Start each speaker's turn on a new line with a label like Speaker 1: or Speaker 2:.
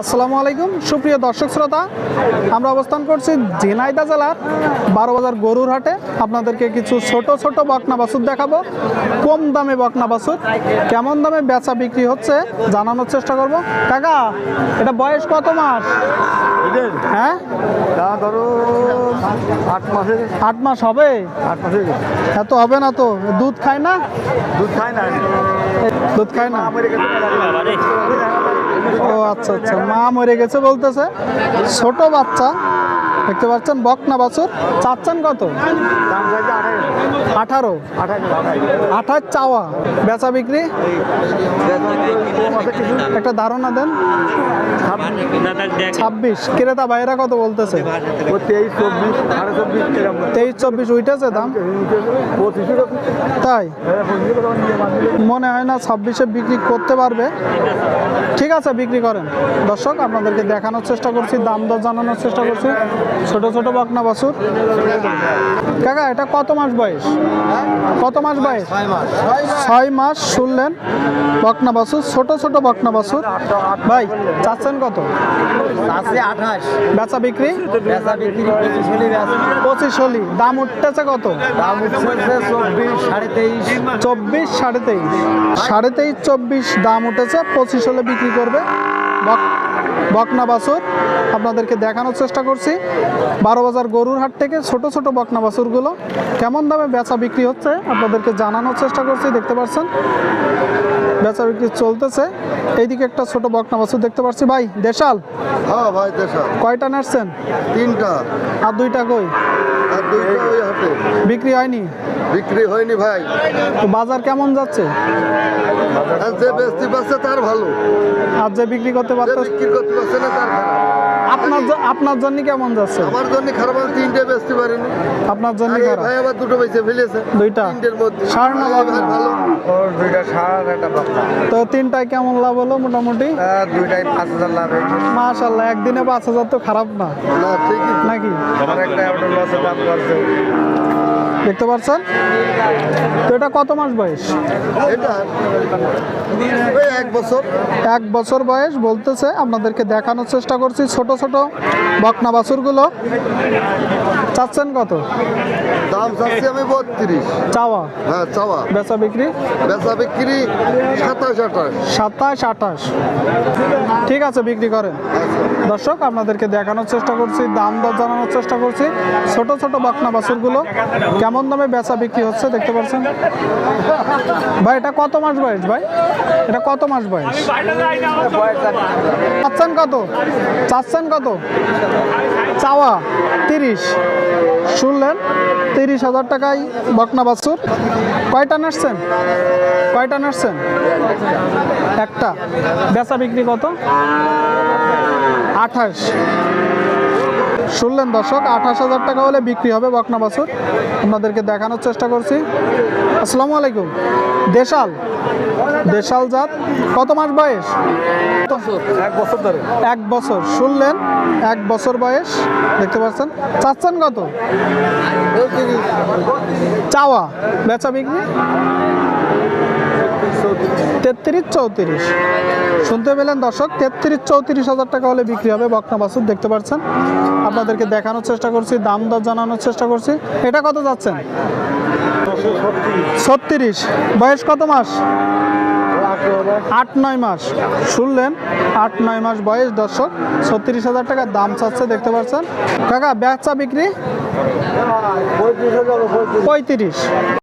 Speaker 1: আসসালামু আলাইকুম। সুপ্রিয় দর্শক শ্রোতা আমরা অবস্থান করছি ঝিনাইদা জেলার বারো বাজার গরুর হাটে আপনাদেরকে কিছু ছোট ছোট বকনা বাছুর দেখাবো। কম দামে বকনা বাছুর। কেমন দামে বেচা বিক্রি হচ্ছে জানানোর চেষ্টা করব। কাকা এটা বয়স কত মাস? হ্যাঁ?
Speaker 2: ধরো আট মাসের।
Speaker 1: আট মাস হবে?
Speaker 2: আট মাসের
Speaker 1: এত হবে না তো। দুধ খায় না?
Speaker 2: দুধ খায় না।
Speaker 1: দুধ খায় না? ও আচ্ছা আচ্ছা। মা মরে গেছে বলতেছে। ছোট বাচ্চা। দেখতে পাচ্ছেন বকনা বাছুর? চাচ্ছেন কত? আঠারো। আঠাশ চাওয়া। বেচা বিক্রি? একটা ধারণা দেন। ছাব্বিশ। ক্রেতা বাইরা কত বলতেছে?
Speaker 2: তেইশ, চব্বিশ
Speaker 1: উঠেছে দাম? তাই? মনে হয় না ছাব্বিশে বিক্রি করতে পারবে। ঠিক আছে, বিক্রি করেন। দর্শক, আপনাদেরকে দেখানোর চেষ্টা করছি, দাম দর জানানোর চেষ্টা করছি। ছোট ছোট বকনা বাছুর? কাকা এটা কত মাস বয়স? কত মাস বয়স?
Speaker 2: ছয় মাস।
Speaker 1: শুনলেন? বকনা বাছুর ছোট ছোট বকনা বাছুর। ভাই চাচ্ছেন কত?
Speaker 2: আঠাশ।
Speaker 1: বেচা বিক্রি?
Speaker 2: পঁচিশ হলে।
Speaker 1: দাম উঠতেছে কত?
Speaker 2: দাম চব্বিশ সাড়ে তেইশ।
Speaker 1: চব্বিশ সাড়ে তেইশ। সাড়ে তেইশ চব্বিশ দাম উঠেছে পঁচিশ হলে বিক্রি করবে। বক- বকনা বাছুর আপনাদেরকে দেখানোর চেষ্টা করছি। বারো বাজার গরুর হাট থেকে ছোট ছোট বকনা বাছুরগুলো কেমন দামে বেচা বিক্রি হচ্ছে আপনাদেরকে জানানোর চেষ্টা করছি দেখতে পাচ্ছেন? বেচা বিক্রি চলতেছে। এইদিকে একটা ছোট বকনা বাছুর দেখতে পাচ্ছি। ভাই দেশাল?
Speaker 3: হ্যাঁ ভাই দেশা
Speaker 1: কয়টা নাড়ছেন?
Speaker 3: তিনটা।
Speaker 1: আর দুইটা কই?
Speaker 3: আর দুইটা ওই হাটে।
Speaker 1: বিক্রি হয়নি?
Speaker 3: বিক্রি হয়নি ভাই।
Speaker 1: তো বাজার কেমন যাচ্ছে?
Speaker 3: বেচতে পারছে তার ভালো।
Speaker 1: আর যে বিক্রি করতে
Speaker 3: যে
Speaker 1: পারতো
Speaker 3: বিক্রি করতে পারছে না তার খারাপ।
Speaker 1: আপনার আপনার জন্য কেমন যাচ্ছে?
Speaker 3: আমার জন্য খারাপ আমি তিনটে বেচতে পারিনি।
Speaker 1: আপনার জন্য খারাপ?
Speaker 3: ভাই আবার দুটো বেচে ফেলেছে।
Speaker 1: দুইটা?
Speaker 3: তিনটের মধ্যে।
Speaker 1: সাড়ে ন।
Speaker 3: ভালো।
Speaker 2: ওর দুইটা সাড়ে একটা
Speaker 1: তো তিনটায় কেমন লাভ হলো মোটামুটি?
Speaker 2: দুইটাই পাঁচ হাজার লাভ হয়েছে।
Speaker 1: মাশাল্লাহ একদিনে পাঁচ হাজার তো খারাপ না।
Speaker 3: না ঠিকই।
Speaker 1: নাকি?
Speaker 2: আমার একটা লসের দাম করছে।
Speaker 1: দেখতে পাচ্ছেন? তো এটা কত মাস বয়স?
Speaker 3: এটা এক বছর।
Speaker 1: এক বছর বয়স বলতেছে আপনাদেরকে দেখানোর চেষ্টা করছি ছোট ছোট বকনা বাছুরগুলো। চাচ্ছেন কত?
Speaker 3: দাম চাচ্ছি আমি বত্রিশ।
Speaker 1: চাওয়া?
Speaker 3: হ্যাঁ চাওয়া।
Speaker 1: বেচা বিক্রি?
Speaker 3: বেচা বিক্রি সাতাশ আঠাশ।
Speaker 1: সাতাশ আঠাশ। ঠিক আছে বিক্রি করেন। দর্শক আপনাদেরকে দেখানোর চেষ্টা করছি দাম দর জানানোর চেষ্টা করছি। ছোট ছোট বাকনা বাছুরগুলো কেমন দামে বেচা বিক্রি হচ্ছে দেখতে পাচ্ছেন? ভাই, এটা কত মাস বয়স ভাই? এটা কত মাস বয়স? চাচ্ছেন কত? চাচ্ছেন কত? চাওয়া তিরিশ। শুনলেন, তিরিশ হাজার টাকায় বকনা বাছুর। কয়টা নাচছেন? কয়টা নাচছেন? একটা। বেচা বিক্রি কত? আঠাশ। শুনলেন দর্শক আঠাশ হাজার টাকা হলে বিক্রি হবে বকনা বাছুর। আপনাদেরকে দেখানোর চেষ্টা করছি। আসসালামু আলাইকুম। দেশাল। দেশাল জাত। কত মাস বয়স?
Speaker 2: এক বছর
Speaker 1: এক বছর। শুনলেন এক বছর বয়স। দেখতে পাচ্ছেন। চাচ্ছেন কত? চাওয়া। বেচা বিক্রি? তেত্রিশ চৌত্রিশ। শুনতে পেলেন দর্শক, তেত্রিশ চৌত্রিশ হাজার টাকা হলে বিক্রি হবে বকনা বাছুর, দেখতে পাচ্ছেন। আপনাদেরকে দেখানোর চেষ্টা করছি, দাম দর জানানোর চেষ্টা করছি। এটা কত যাচ্ছেন? ছত্রিশ। বয়স কত মাস? আট নয় মাস। শুনলেন, আট নয় মাস বয়স দর্শক, ছত্রিশ হাজার টাকা দাম চাচ্ছে, দেখতে পাচ্ছেন। কাকা, বেচা বিক্রি? পঁয়ত্রিশ।